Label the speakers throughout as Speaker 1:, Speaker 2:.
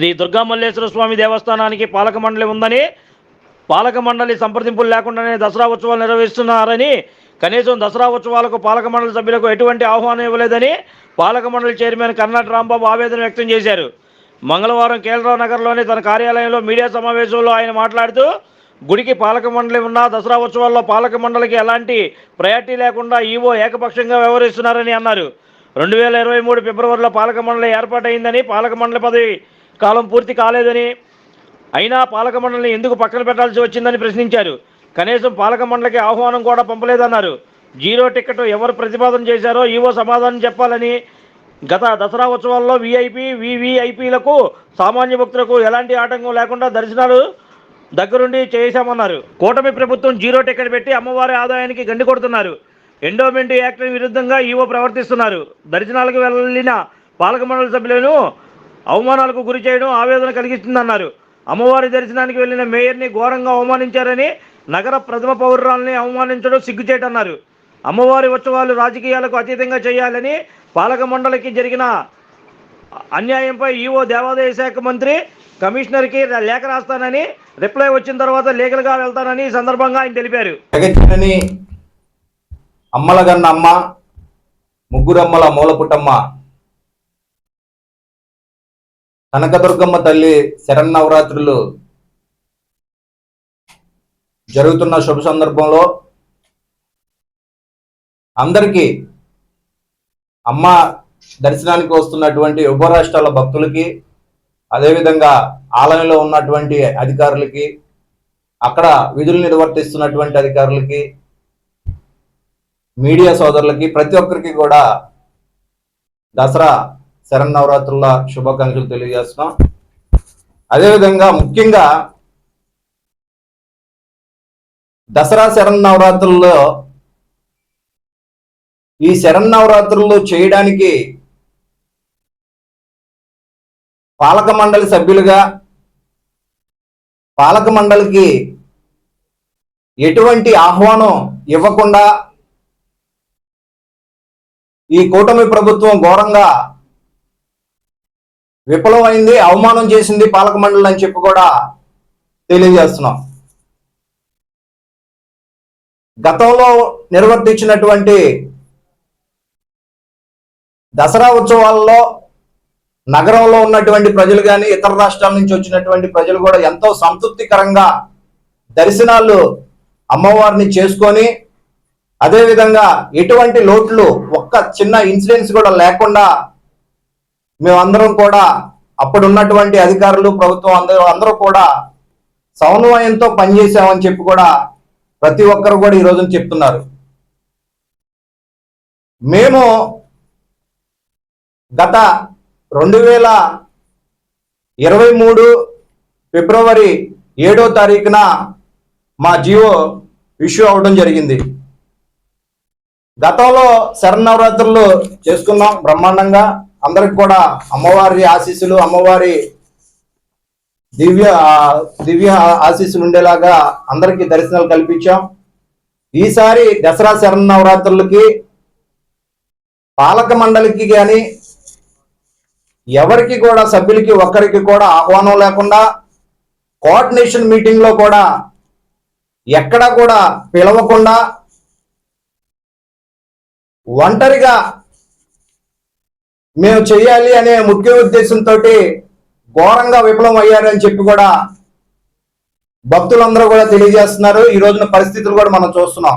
Speaker 1: శ్రీ దుర్గామల్లేశ్వర స్వామి దేవస్థానానికి పాలక మండలి ఉందని పాలక మండలి సంప్రదింపులు లేకుండానే దసరా ఉత్సవాలు నిర్వహిస్తున్నారని కనీసం దసరా ఉత్సవాలకు పాలక మండలి సభ్యులకు ఎటువంటి ఆహ్వానం ఇవ్వలేదని పాలక మండలి చైర్మన్ కర్ణాట రాంబాబు ఆవేదన వ్యక్తం చేశారు. మంగళవారం కేరళ నగర్లోని తన కార్యాలయంలో మీడియా సమావేశంలో ఆయన మాట్లాడుతూ గుడికి పాలక మండలి ఉన్న దసరా ఉత్సవాల్లో పాలక మండలికి ఎలాంటి ప్రయారిటీ లేకుండా ఈవో ఏకపక్షంగా వ్యవహరిస్తున్నారని అన్నారు. రెండు వేల ఇరవై మూడు ఫిబ్రవరిలో పాలక మండలి ఏర్పాటైందని పాలక మండలి పదవి కాలం పూర్తి కాలేదని. అయినా పాలక మండలిని ఎందుకు పక్కన పెట్టాల్సి వచ్చిందని ప్రశ్నించారు. కనీసం పాలక మండలికి ఆహ్వానం కూడా పంపలేదన్నారు. జీరో టికెట్ ఎవరు ప్రతిపాదన చేశారో ఈవో సమాధానం చెప్పాలని గత దసరా ఉత్సవాల్లో వీఐపీ వివిఐపీలకు సామాన్య భక్తులకు ఎలాంటి ఆటంకం లేకుండా దర్శనాలు దగ్గరుండి చేశామన్నారు. కూటమి ప్రభుత్వం జీరో టికెట్ పెట్టి అమ్మవారి ఆదాయానికి గండి కొడుతున్నారు. ఎండోమెంట్ యాక్ట్ విరుద్ధంగా ఈవో ప్రవర్తిస్తున్నారు. దర్శనాలకు వెళ్ళిన పాలక మండలి సభ్యులను అవమానాలకు గురి చేయడం ఆవేదన కలిగిస్తుందన్నారు. అమ్మవారి దర్శనానికి వెళ్ళిన మేయర్ని ఘోరంగా అవమానించారని నగర ప్రథమ పౌరురాల్ని అవమానించడం సిగ్గుచేటన్నారు. అమ్మవారి ఉత్సవాలు రాజకీయాలకు అతీతంగా చేయాలని పాలక మండలికి జరిగిన అన్యాయంపై ఈవో దేవాదాయ శాఖ మంత్రి కమిషనర్కి లేఖ రాస్తానని రిప్లై వచ్చిన తర్వాత లీగల్గా వెళ్తానని ఈ సందర్భంగా ఆయన తెలిపారు.
Speaker 2: జగజ్జనని అమ్మలగన్న అమ్మ ముగ్గురమ్మల మూలపుటమ్మ కనకదుర్గమ్మ తల్లి శరన్నవరాత్రులు జరుగుతున్న శుభ సందర్భంలో అందరికీ అమ్మ దర్శనానికి వస్తున్నటువంటి ఉభయ రాష్ట్రాల భక్తులకి అదేవిధంగా ఆలయంలో ఉన్నటువంటి అధికారులకి అక్కడ విధులు నిర్వర్తిస్తున్నటువంటి అధికారులకి మీడియా సోదరులకి ప్రతి ఒక్కరికి కూడా దసరా శరన్నవరాత్రుల శుభాకాంక్షలు తెలియజేస్తున్నాం. అదేవిధంగా ముఖ్యంగా దసరా శరన్నవరాత్రుల్లో ఈ శరన్నవరాత్రుల్లో చేయడానికి పాలక మండలి సభ్యులుగా పాలక మండలికి ఎటువంటి ఆహ్వానం ఇవ్వకుండా ఈ కూటమి ప్రభుత్వం ఘోరంగా విఫలమైంది అవమానం చేసింది పాలక మండలి అని చెప్పి కూడా తెలియజేస్తున్నాం. గతంలో నిర్వర్తించినటువంటి దసరా ఉత్సవాల్లో నగరంలో ఉన్నటువంటి ప్రజలు కానీ ఇతర రాష్ట్రాల నుంచి వచ్చినటువంటి ప్రజలు కూడా ఎంతో సంతృప్తికరంగా దర్శనాలు అమ్మవారిని చేసుకొని అదేవిధంగా ఎటువంటి లోట్లు ఒక్క చిన్న ఇన్సిడెంట్స్ కూడా లేకుండా మేమందరం కూడా అప్పుడు ఉన్నటువంటి అధికారులు ప్రభుత్వం అందరూ అందరూ కూడా సమన్వయంతో పనిచేశామని చెప్పి కూడా ప్రతి ఒక్కరు కూడా ఈ రోజున చెప్తున్నారు. మేము గత రెండు వేల ఇరవై మూడు ఫిబ్రవరి ఏడో తారీఖున మా జియో ఇష్యూ అవడం జరిగింది. గతంలో శరన్నవరాత్రులు చేసుకున్నాం బ్రహ్మాండంగా. అందరికి కూడా అమ్మవారి ఆశీస్సులు అమ్మవారి దివ్య దివ్య ఆశీస్సులు ఉండేలాగా అందరికీ దర్శనాలు కల్పించాం. ఈసారి దసరా శరన్నవరాత్రులకి పాలక మండలికి కానీ ఎవరికి కూడా సభ్యులకి ఒక్కరికి కూడా ఆహ్వానం లేకుండా కోఆర్డినేషన్ మీటింగ్లో కూడా ఎక్కడా కూడా పిలవకుండా ఒంటరిగా మేము చేయాలి అనే ముఖ్య ఉద్దేశంతో ఘోరంగా విఫలం అయ్యారని చెప్పి కూడా భక్తులందరూ కూడా తెలియజేస్తున్నారు. ఈ రోజున పరిస్థితులు కూడా మనం చూస్తున్నాం.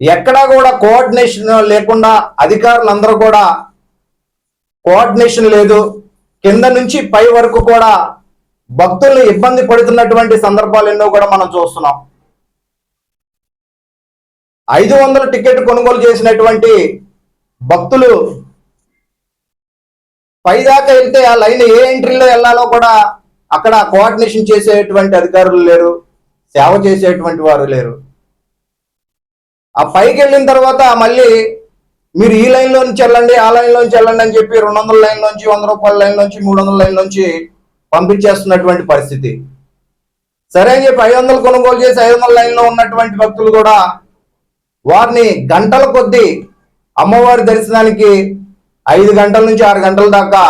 Speaker 2: ఎక్కడా కూడా కోఆర్డినేషన్ లేకుండా అధికారులందరూ కూడా కోఆర్డినేషన్ లేదు. కింద నుంచి పై వరకు కూడా భక్తుల్ని ఇబ్బంది పడుతున్నటువంటి సందర్భాలు ఎన్నో కూడా మనం చూస్తున్నాం. ఐదు వందల టికెట్ కొనుగోలు చేసినటువంటి భక్తులు పైదాకా వెళ్తే ఆ లైన్ ఏ ఎంట్రీలో వెళ్ళాలో కూడా అక్కడ కోఆర్డినేషన్ చేసేటువంటి అధికారులు లేరు సేవ చేసేటువంటి వారు లేరు. ఆ పైకి వెళ్ళిన తర్వాత మళ్ళీ మీరు ఈ లైన్లో నుంచి వెళ్ళండి ఆ లైన్లో నుంచి వెళ్ళండి అని చెప్పి రెండు వందల లైన్ నుంచి వంద రూపాయల లైన్ నుంచి మూడు వందల లైన్ నుంచి పంపించేస్తున్నటువంటి పరిస్థితి. సరే అని చెప్పి ఐదు వందలు కొనుగోలు చేసి ఐదు వందల లైన్లో ఉన్నటువంటి భక్తులు కూడా వారిని గంటల కొద్దీ అమ్మవారి దర్శనానికి ఐదు గంటల నుంచి ఆరు గంటల దాకా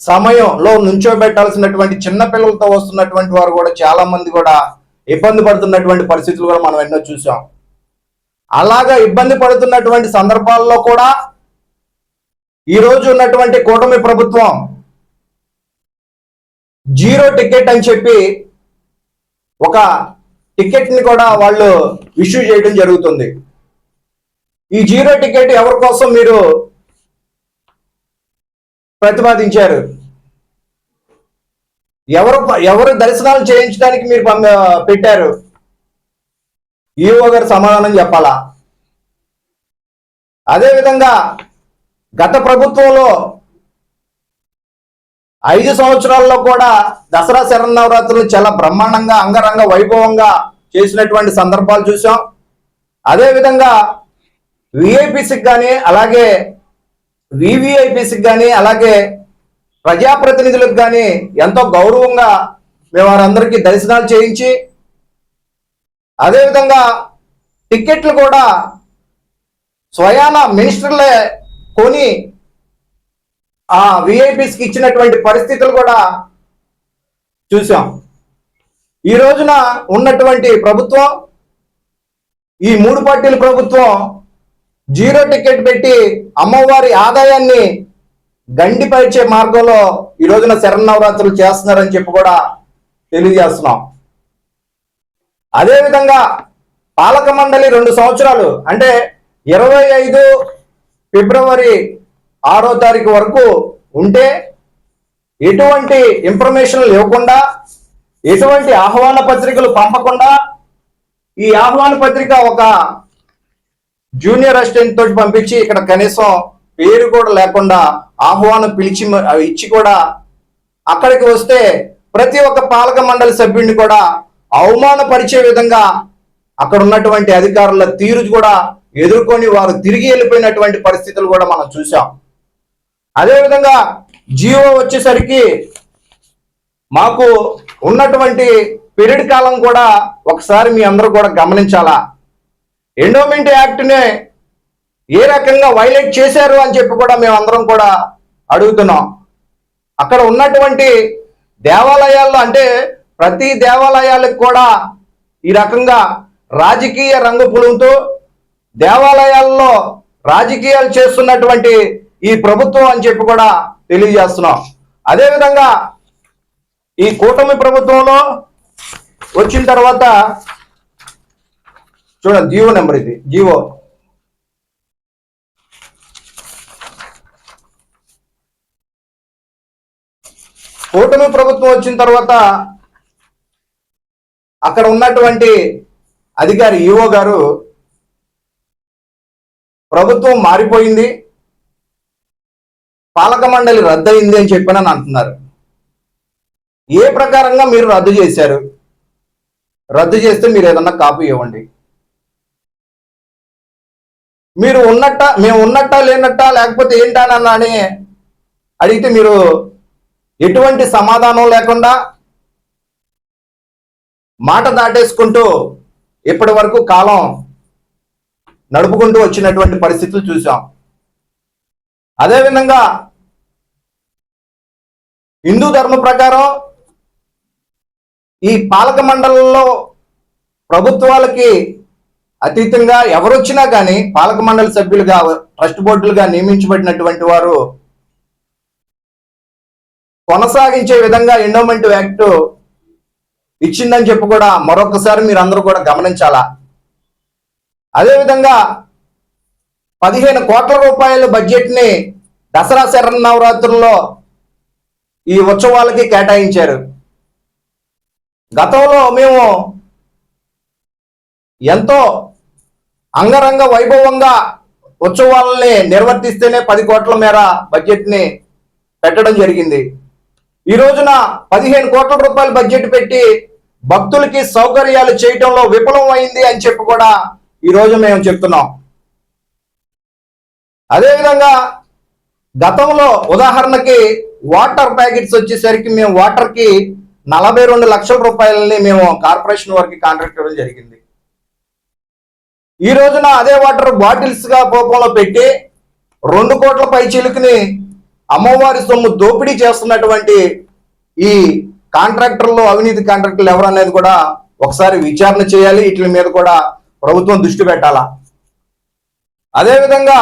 Speaker 2: సమయంలో నుంచోబెట్టాల్సినటువంటి చిన్న పిల్లలతో వస్తున్నటువంటి వారు కూడా చాలా మంది కూడా ఇబ్బంది పడుతున్నటువంటి పరిస్థితులు కూడా మనం ఎన్నో చూసాం. అలాగా ఇబ్బంది పడుతున్నటువంటి సందర్భాల్లో కూడా ఈరోజు ఉన్నటువంటి కూటమి ప్రభుత్వం జీరో టికెట్ అని చెప్పి ఒక టికెట్ని కూడా వాళ్ళు ఇష్యూ చేయడం జరుగుతుంది. ఈ జీరో టికెట్ ఎవరి కోసం మీరు ప్రతిపాదించారు. ఎవరు ఎవరు దర్శనాలు చేయించడానికి మీరు పెట్టారు? ఈఓ గారు సమాధానం చెప్పాలా? అదేవిధంగా గత ప్రభుత్వంలో ఐదు సంవత్సరాల్లో కూడా దసరా శరన్నవరాత్రులు చాలా బ్రహ్మాండంగా అంగరంగ వైభవంగా చేసినటువంటి సందర్భాలు చూసాం. అదేవిధంగా విఐపిసికి కానీ అలాగే వివిఐపిసికి కానీ అలాగే ప్రజాప్రతినిధులకు కానీ ఎంతో గౌరవంగా మేము వారందరికీ దర్శనాలు చేయించి అదేవిధంగా టిక్కెట్లు కూడా స్వయాన మినిస్టర్లే కొని ఆ విఐపిస్కి ఇచ్చినటువంటి పరిస్థితులు కూడా చూసాం. ఈ రోజున ఉన్నటువంటి ప్రభుత్వం ఈ మూడు పార్టీల ప్రభుత్వం జీరో టికెట్ పెట్టి అమ్మవారి ఆదాయాన్ని గండిపరిచే మార్గంలో ఈ రోజున శరన్నవరాత్రులు చేస్తున్నారని చెప్పి కూడా తెలియజేస్తున్నాం. అదేవిధంగా పాలక మండలి రెండు సంవత్సరాలు అంటే ఇరవై ఐదు ఫిబ్రవరి ఆరో తారీఖు వరకు ఉంటే ఎటువంటి ఇన్ఫర్మేషన్లు ఇవ్వకుండా ఎటువంటి ఆహ్వాన పత్రికలు పంపకుండా ఈ ఆహ్వాన పత్రిక ఒక జూనియర్ అసిస్టెంట్ తోటి పంపించి ఇక్కడ కనీసం పేరు కూడా లేకుండా ఆహ్వానం పిలిచి ఇచ్చి కూడా అక్కడికి వస్తే ప్రతి ఒక్క పాలక మండలి సభ్యుడిని కూడా అవమానపరిచే విధంగా అక్కడ ఉన్నటువంటి అధికారుల తీరు కూడా ఎదుర్కొని వారు తిరిగి వెళ్ళిపోయినటువంటి పరిస్థితులు కూడా మనం చూసాం అదేవిధంగా జియో వచ్చేసరికి మాకు ఉన్నటువంటి పీరియడ్ కాలం కూడా ఒకసారి మీ అందరూ కూడా గమనించాలా? ఎండోమెంట్ యాక్ట్ని ఏ రకంగా వైలేట్ చేశారు అని చెప్పి కూడా మేము అందరం కూడా అడుగుతున్నాం. అక్కడ ఉన్నటువంటి దేవాలయాల్లో అంటే ప్రతి దేవాలయాలకు కూడా ఈ రకంగా రాజకీయ రంగు పులుగుతూ దేవాలయాల్లో రాజకీయాలు చేస్తున్నటువంటి ఈ ప్రభుత్వం అని చెప్పి కూడా తెలియజేస్తున్నాం. అదేవిధంగా ఈ కూటమి ప్రభుత్వంలో వచ్చిన తర్వాత చూడండి జియో నెంబర్ ఇది జియో కూటమి ప్రభుత్వం వచ్చిన తర్వాత అక్కడ ఉన్నటువంటి అధికారి ఈఓ గారు ప్రభుత్వం మారిపోయింది పాలక మండలి రద్దయింది అని చెప్పినని అంటున్నారు. ఏ ప్రకారంగా మీరు రద్దు చేశారు? రద్దు చేస్తే మీరు ఏదన్నా కాపీ ఇవ్వండి. మీరు ఉన్నట్ట మేము ఉన్నట్ట లేనట్ట లేకపోతే ఏంటానన్నా అని అడిగితే మీరు ఎటువంటి సమాధానం లేకుండా మాట దాటేసుకుంటూ ఇప్పటి వరకు కాలం నడుపుకుంటూ వచ్చినటువంటి పరిస్థితులు చూసాం అదేవిధంగా హిందూ ధర్మ ప్రకారం ఈ పాలక మండలంలో ప్రభుత్వాలకి అతీతంగా ఎవరొచ్చినా కానీ పాలక మండలి సభ్యులుగా ట్రస్ట్ బోర్డులుగా నియమించబడినటువంటి వారు కొనసాగించే విధంగా ఎండోమెంట్ యాక్ట్ ఇచ్చిందని చెప్పి కూడా మరొకసారి మీరు అందరూ కూడా గమనించాలా? అదేవిధంగా పదిహేను కోట్ల రూపాయల బడ్జెట్ని దసరా దసరా శరన్నవరాత్రుల్లో ఈ ఉత్సవాలకి కేటాయించారు. గతంలో మేము ఎంతో అంగరంగ వైభవంగా ఉత్సవాలని నిర్వర్తిస్తేనే పది కోట్ల మేర బడ్జెట్ని పెట్టడం జరిగింది. ఈ రోజున పదిహేను కోట్ల రూపాయల బడ్జెట్ పెట్టి భక్తులకి సౌకర్యాలు చేయటంలో విఫలం అయింది అని చెప్పి కూడా ఈ రోజు మేము చెప్తున్నాం. అదేవిధంగా గతంలో ఉదాహరణకి వాటర్ ప్యాకెట్స్ వచ్చేసరికి మేము వాటర్కి నలభై రెండు లక్షల రూపాయలని మేము కార్పొరేషన్ వారికి కాంట్రాక్ట్ ఇవ్వడం జరిగింది. ఈ రోజున అదే వాటర్ బాటిల్స్గా కోపంలో పెట్టి రెండు కోట్ల పై చిలుకుని అమ్మవారి సొమ్ము దోపిడీ చేస్తున్నటువంటి ఈ కాంట్రాక్టర్లు అవినీతి కాంట్రాక్టర్లు ఎవరనేది కూడా ఒకసారి విచారణ చేయాలి. వీటి మీద కూడా ప్రభుత్వం దృష్టి పెట్టాలా? అదేవిధంగా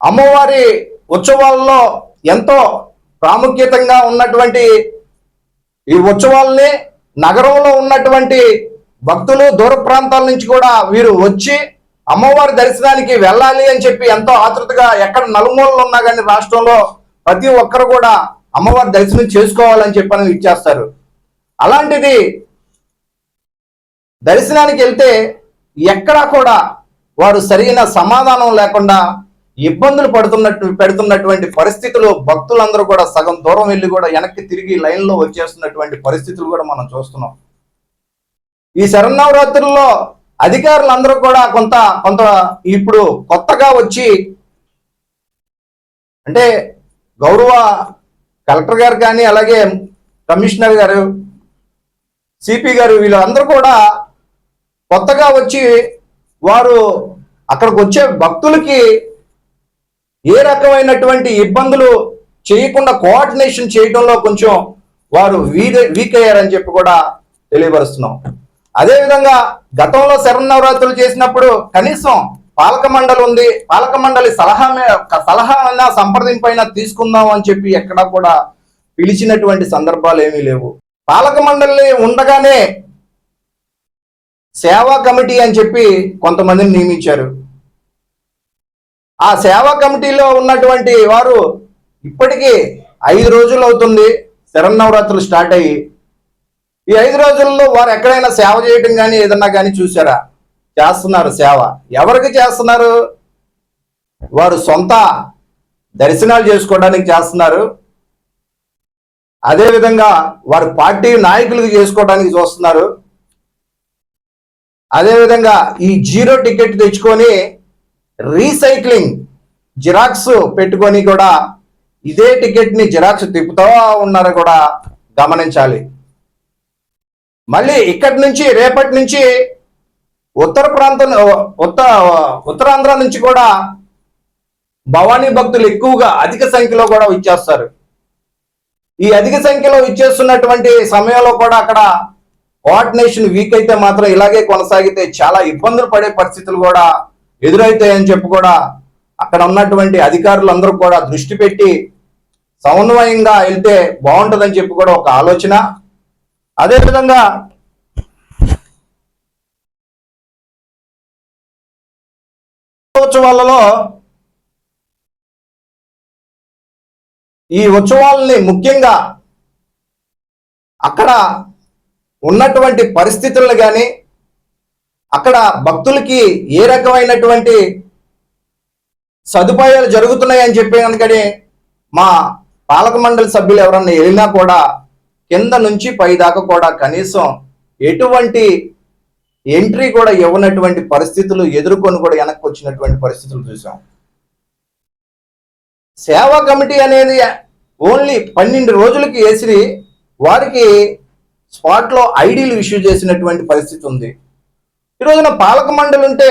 Speaker 2: అమ్మవారి ఉత్సవాల్లో ఎంతో ప్రాముఖ్యతంగా ఉన్నటువంటి ఈ ఉత్సవాల్ని నగరంలో ఉన్నటువంటి భక్తులు దూర ప్రాంతాల నుంచి కూడా వీరు వచ్చి అమ్మవారి దర్శనానికి వెళ్ళాలి అని చెప్పి ఎంతో ఆతృతగా ఎక్కడ నలుమూలలు ఉన్నా కానీ రాష్ట్రంలో ప్రతి ఒక్కరు కూడా అమ్మవారి దర్శనం చేసుకోవాలని చెప్పని ఇచ్చేస్తారు. అలాంటిది దర్శనానికి వెళ్తే ఎక్కడా కూడా వారు సరైన సమాధానం లేకుండా ఇబ్బందులు పడుతున్నట్టు పెడుతున్నటువంటి పరిస్థితులు భక్తులందరూ కూడా సగం దూరం వెళ్ళి కూడా వెనక్కి తిరిగి లైన్లో వచ్చేస్తున్నటువంటి పరిస్థితులు కూడా మనం చూస్తున్నాం. ఈ శరన్నవరాత్రుల్లో అధికారులందరూ కూడా కొంత కొంత ఇప్పుడు కొత్తగా వచ్చి అంటే గౌరవ కలెక్టర్ గారు కానీ అలాగే కమిషనర్ గారు సిపి గారు వీళ్ళందరూ కూడా కొత్తగా వచ్చి వారు అక్కడికి వచ్చే భక్తులకి ఏ రకమైనటువంటి ఇబ్బందులు చేయకుండా కోఆర్డినేషన్ చేయడంలో కొంచెం వారు వీక్ వీక్ అయ్యారని చెప్పి కూడా తెలియపరుస్తున్నాం. అదేవిధంగా గతంలో శరన్నవరాత్రులు చేసినప్పుడు కనీసం పాలక మండలి ఉంది పాలక మండలి సలహా మే- సలహా అయినా సంప్రదింపైనా తీసుకుందాం అని చెప్పి ఎక్కడా కూడా పిలిచినటువంటి సందర్భాలు ఏమీ లేవు. పాలక మండలి ఉండగానే సేవా కమిటీ అని చెప్పి కొంతమందిని నియమించారు. ఆ సేవా కమిటీలో ఉన్నటువంటి వారు ఇప్పటికీ ఐదు రోజులు అవుతుంది శరన్నవరాత్రులు స్టార్ట్ అయ్యి ఈ ఐదు రోజుల్లో వారు ఎక్కడైనా సేవ చేయటం కానీ ఏదన్నా కానీ చూసారా చేస్తున్నారు సేవ. ఎవరికి చేస్తున్నారు? వారు సొంత దర్శనాలు చేసుకోవడానికి చేస్తున్నారు. అదేవిధంగా వారి పార్టీ నాయకులకు చేసుకోవడానికి చూస్తున్నారు. అదేవిధంగా ఈ జీరో టికెట్ తెచ్చుకొని రీసైక్లింగ్ జిరాక్స్ పెట్టుకొని కూడా ఇదే టికెట్ని జిరాక్స్ తిప్పుతూ ఉన్నారో కూడా గమనించాలి. మళ్ళీ ఇక్కడి నుంచి రేపటి నుంచి ఉత్తర ప్రాంతం ఉత్త ఉత్తరాంధ్ర నుంచి కూడా భవానీ భక్తులు ఎక్కువగా అధిక సంఖ్యలో కూడా ఇచ్చేస్తారు ఈ అధిక సంఖ్యలో ఇచ్చేస్తున్నటువంటి సమయంలో కూడా అక్కడ కోఆర్డినేషన్ వీక్ అయితే మాత్రం ఇలాగే కొనసాగితే చాలా ఇబ్బందులు పడే పరిస్థితులు కూడా ఎదురవుతాయని చెప్పి కూడా అక్కడ ఉన్నటువంటి అధికారులందరూ కూడా దృష్టి పెట్టి సమన్వయంగా వెళ్తే బాగుంటుందని చెప్పి కూడా ఒక ఆలోచన. అదేవిధంగా ఉత్సవాలలో ఈ ఉత్సవాలని ముఖ్యంగా అక్కడ ఉన్నటువంటి పరిస్థితులను కానీ అక్కడ భక్తులకి ఏ రకమైనటువంటి సదుపాయాలు జరుగుతున్నాయని చెప్పి కనుకని మా పాలక మండలి సభ్యులు ఎవరన్నా వెళ్ళినా కూడా కింద నుంచి పై దాకా కూడా కనీసం ఎటువంటి ఎంట్రీ కూడా ఇవ్వనటువంటి పరిస్థితులు ఎదుర్కొని కూడా వెనక్కి వచ్చినటువంటి పరిస్థితులు చూసాం. సేవా కమిటీ అనేది ఓన్లీ పన్నెండు రోజులకి వేసి వారికి స్పాట్లో ఐడీలు ఇష్యూ చేసినటువంటి పరిస్థితి ఉంది. ఈ రోజున పాలక మండలి ఉంటే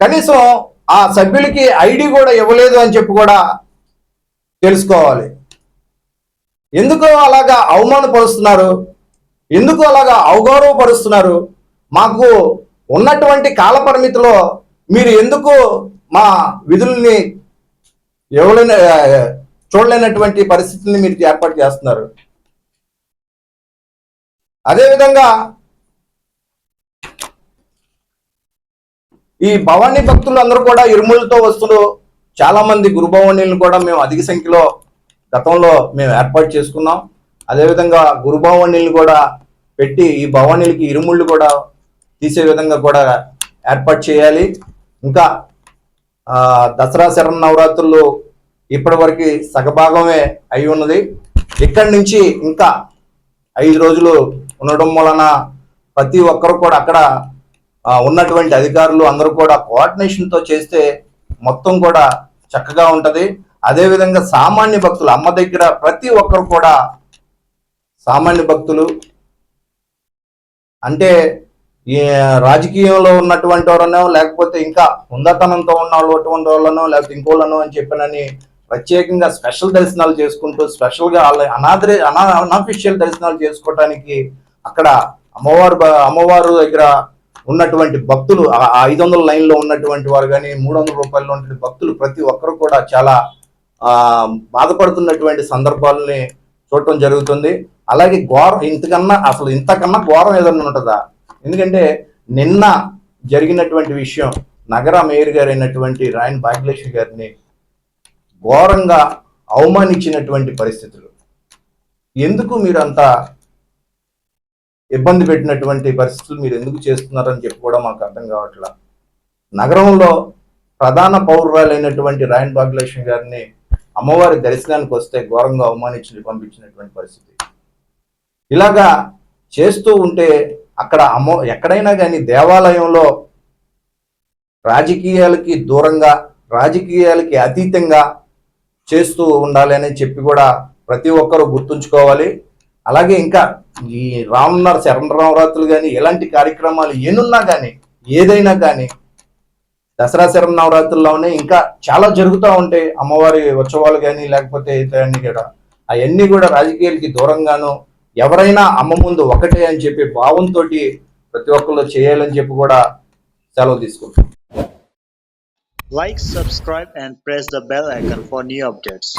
Speaker 2: కనీసం ఆ సభ్యులకి ఐడి కూడా ఇవ్వలేదు అని చెప్పి కూడా తెలుసుకోవాలి. ఎందుకు అలాగా అవమానపరుస్తున్నారు? ఎందుకు అలాగా అవగౌరవపరుస్తున్నారు? మాకు ఉన్నటువంటి కాలపరిమితిలో మీరు ఎందుకు మా విధుల్ని ఇవ్వలేని చూడలేనటువంటి పరిస్థితుల్ని మీరు ఏర్పాటు చేస్తున్నారు? అదేవిధంగా ఈ భవానీ భక్తులు అందరూ కూడా ఇరుములతో వస్తున్నారు. చాలా మంది గురు భవానీలను కూడా మేము అధిక సంఖ్యలో గతంలో మేము ఏర్పాటు చేసుకున్నాం. అదేవిధంగా గురు భవానీలను కూడా పెట్టి ఈ భవానీలకి ఇరుముళ్ళు కూడా తీసే విధంగా కూడా ఏర్పాటు చేయాలి. ఇంకా దసరా శరణ నవరాత్రులు ఇప్పటివరకు సగభాగమే అయి ఉన్నది. ఇక్కడి నుంచి ఇంకా ఐదు రోజులు ఉండడం వలన ప్రతి ఒక్కరు కూడా అక్కడ ఉన్నటువంటి అధికారులు అందరూ కూడా కోఆర్డినేషన్తో చేస్తే మొత్తం కూడా చక్కగా ఉంటుంది. అదేవిధంగా సామాన్య భక్తులు అమ్మ దగ్గర ప్రతి ఒక్కరు కూడా సామాన్య భక్తులు. అంటే ఈ రాజకీయంలో ఉన్నటువంటి వారనో లేకపోతే ఇంకా ఉందతనంతో ఉన్న వాళ్ళటువంటి వాళ్ళనో లేకపోతే ఇంకోళ్ళనో అని చెప్పినని ప్రత్యేకంగా స్పెషల్ దర్శనాలు చేసుకుంటూ స్పెషల్గా వాళ్ళ అనాథరి అనా అనఫిషియల్ దర్శనాలు చేసుకోవటానికి అక్కడ అమ్మవారు అమ్మవారు దగ్గర ఉన్నటువంటి భక్తులు ఐదు వందల లైన్లో ఉన్నటువంటి వారు కానీ మూడు వందల రూపాయల్లో ఉన్నటువంటి భక్తులు ప్రతి ఒక్కరు కూడా చాలా బాధపడుతున్నటువంటి సందర్భాలని చూడటం జరుగుతుంది. అలాగే ఘోరం ఇంతకన్నా అసలు ఇంతకన్నా ఘోరం ఏదన్నా ఉంటుందా? ఎందుకంటే నిన్న జరిగినటువంటి విషయం నగర మేయర్ గారు అయినటువంటి రాయన్ భాగ్యలక్ష్మి గారిని ఘోరంగా అవమానించినటువంటి పరిస్థితులు. ఎందుకు మీరు అంత ఇబ్బంది పెట్టినటువంటి పరిస్థితులు మీరు ఎందుకు చేస్తున్నారని చెప్పి కూడా మాకు అర్థం కావట్లా? నగరంలో ప్రధాన పౌరురాలైనటువంటి రాయన్ భాగ్యలక్ష్మి గారిని అమ్మవారి దర్శనానికి వస్తే ఘోరంగా అవమానించి పంపించినటువంటి పరిస్థితి. ఇలాగా చేస్తూ ఉంటే అక్కడ అమ్మ ఎక్కడైనా కానీ దేవాలయంలో రాజకీయాలకి దూరంగా రాజకీయాలకి అతీతంగా చేస్తూ ఉండాలి అని చెప్పి కూడా ప్రతి ఒక్కరూ గుర్తుంచుకోవాలి. అలాగే ఇంకా ఈ రామన్నర నవరాత్రులు కానీ ఎలాంటి కార్యక్రమాలు ఎన్నున్నా కానీ ఏదైనా కానీ దసరా శరణవరాత్రుల్లోనే ఇంకా చాలా జరుగుతూ ఉంటాయి. అమ్మవారి ఉత్సవాలు కానీ లేకపోతే ఇతరన్నీ కూడా. అవన్నీ కూడా రాజకీయాలకి దూరంగాను ఎవరైనా అమ్మ ముందు ఒకటే అని చెప్పి భావంతో ప్రతి ఒక్కళ్ళు చేయాలని చెప్పి కూడా సెలవు తీసుకుంటాం
Speaker 3: like subscribe and press the bell icon for new updates